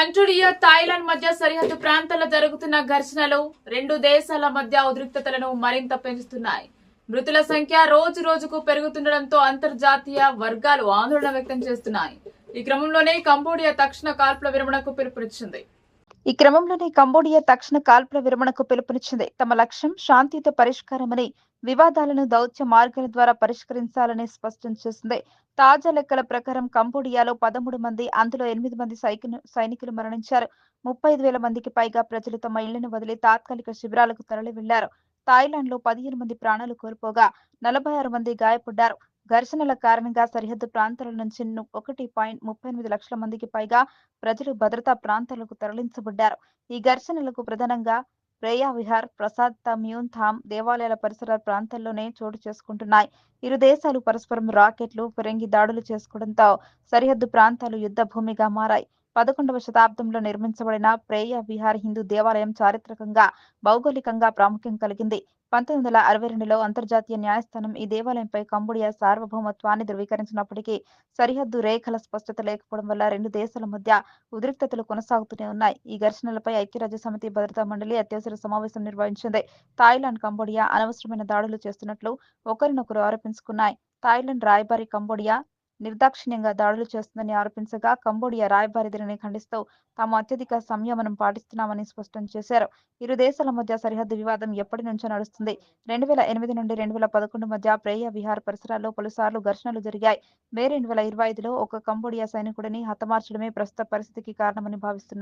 కంచోడియా Thailand మధ్య సరిహద్దు ప్రాంతాల్లో జరుగుతున్న ఘర్షణలు రెండు దేశాల మధ్య ఉద్రిక్తతలను మరింత పెంచుతున్నాయి. మృతుల సంఖ్య రోజు రోజుకు పెరుగుతుండటంతో అంతర్జాతీయ వర్గాలు ఆందోళన వ్యక్తం చేస్తున్నాయి. ఈ క్రమంలోనే కంబోడియా తక్షణ కాల్పుల విరమణకు పిలుపునిచ్చింది. ఈ క్రమంలోనే కంబోడియా తక్షణ కాల్పుల విరమణకు పిలుపునిచ్చింది. తమ లక్ష్యం శాంతియుత పరిష్కారమని వివాదాలను దౌత్య మార్గాల ద్వారా పరిష్కరించాలని స్పష్టం చేసింది. తాజా లెక్కల ప్రకారం కంబోడియాలో పదమూడు మంది అందులో ఎనిమిది మంది సైనికులు మరణించారు. ముప్పై ఐదు వేల మందికి పైగా ప్రజలు తమ ఇళ్ళను వదిలి తాత్కాలిక శిబిరాలకు తరలి వెళ్ళారు థాయిలాండ్లో పదిహేను మంది ప్రాణాలు కోల్పోగా నలభై ఆరు మంది గాయపడ్డారు. ఘర్షణల కారణంగా సరిహద్దు ప్రాంతాల నుంచి ఒకటి పాయింట్ ముప్పై ఎనిమిది లక్షల మందికి పైగా ప్రజలు భద్రతా ప్రాంతాలకు తరలించబడ్డారు. ఈ ఘర్షణలకు ప్రధానంగా ప్రేయా విహార్ ప్రసాద్ తమ్యూన్ ధామ్ దేవాలయాల పరిసర ప్రాంతాల్లోనే చోటు చేసుకుంటున్నాయి. ఇరు దేశాలు పరస్పరం రాకెట్లు ఫిరంగి దాడులు చేసుకోవడంతో సరిహద్దు ప్రాంతాలు యుద్ధ భూమిగా మారాయి. పదకొండవ శతాబ్దంలో నిర్మించబడిన ప్రేయ విహార్ హిందూ దేవాలయం చారిత్రకంగా భౌగోళికంగా ప్రాముఖ్యం కలిగింది. పంతొమ్మిది వందల అరవై రెండులో అంతర్జాతీయ న్యాయస్థానం ఈ దేవాలయంపై కంబోడియా సార్వభౌమత్వాన్ని ధృవీకరించినప్పటికీ సరిహద్దు రేఖల స్పష్టత లేకపోవడం వల్ల రెండు దేశాల మధ్య ఉద్రిక్తతలు కొనసాగుతూనే ఉన్నాయి. ఈ ఘర్షణలపై ఐక్యరాజ్య సమితి భద్రతా మండలి అత్యవసర సమావేశం నిర్వహించింది. థాయిలాండ్ కంబోడియా అనవసరమైన దాడులు చేస్తున్నట్లు ఒకరినొకరు ఆరోపించుకున్నాయి. థాయిలాండ్ రాయబారి కంబోడియా నిర్దాక్షిణ్యంగా దాడులు చేస్తుందని ఆరోపించగా కంబోడియా రాయబారి దీనిని ఖండిస్తూ తాము అత్యధిక సంయమనం పాటిస్తున్నామని స్పష్టం చేశారు. ఇరు దేశాల మధ్య సరిహద్దు వివాదం ఎప్పటి నుంచో నడుస్తుంది. రెండు వేల ఎనిమిది నుండి రెండు వేల పదకొండు మధ్య ప్రేయ విహార్ పరిసరాల్లో పలుసార్లు ఘర్షణలు జరిగాయి. మే రెండు వేల ఇరవై ఐదులో ఒక కంబోడియా సైనికుడిని హతమార్చడమే ప్రస్తుత పరిస్థితికి కారణమని భావిస్తున్నారు.